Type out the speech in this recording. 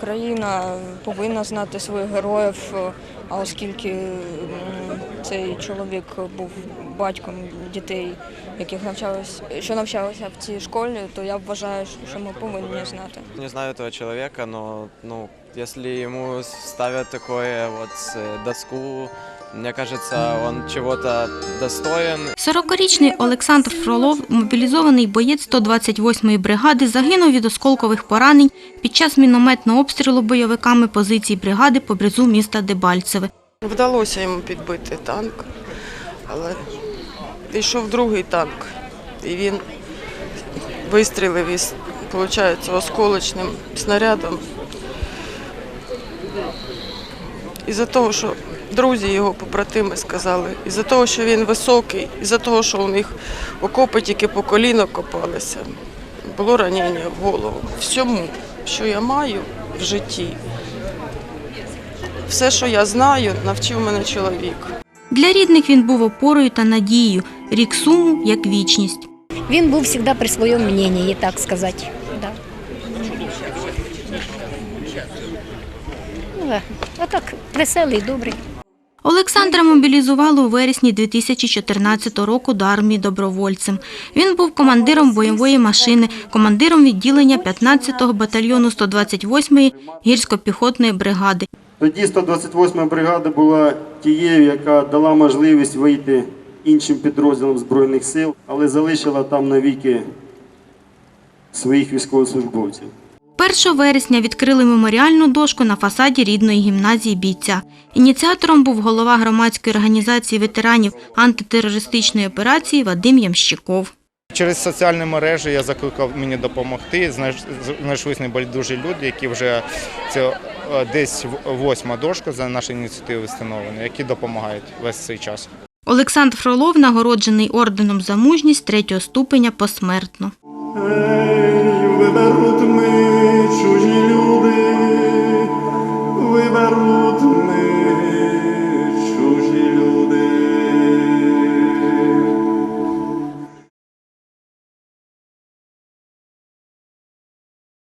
Країна повинна знати своїх героїв, а оскільки цей чоловік був батьком дітей, яких навчалось, що навчалися в цій школі, то я вважаю, що ми повинні знати. Не знаю этого человека, но ну, если ему ставят такое вот э, доску, мне кажется, он чего-то достоин. 40-річний Олександр Фролов, мобілізований боєць 128-ї бригади, загинув від осколкових поранень під час мінометного обстрілу бойовиками позицій бригади поблизу міста Дебальцеве. Вдалося йому підбити танк, але йшов другий танк, і він вистрілив із, виходить, осколочним снарядом. Із-за того, що друзі його побратими сказали, із-за того, що він високий, із-за того, що у них окопи тільки по коліно копалися, було ранення в голову. Всьому, що я маю в житті, все, що я знаю, навчив мене чоловік. Для рідних він був опорою та надією, рік суму як вічність. Він був завжди при своєму мнении, так сказати. Да. Ну, а- а так веселий, добрий. Олександра мобілізували у вересні 2014 року до армії добровольцем. Він був командиром бойової машини, командиром відділення 15-го батальйону 128-ї гірсько-піхотної бригади. Тоді 128 бригада була тією, яка дала можливість вийти іншим підрозділам Збройних сил, але залишила там навіки своїх військовослужбовців. 1 вересня відкрили меморіальну дошку на фасаді рідної гімназії бійця. Ініціатором був голова громадської організації ветеранів антитерористичної операції Вадим Ямщиков. Через соціальні мережі я закликав мені допомогти. Знайш- Знайшлись небайдужі люди, які вже це десь в- восьма дошка за наші ініціативи встановлена, які допомагають весь цей час. Олександр Фролов нагороджений орденом за мужність третього ступеня посмертно.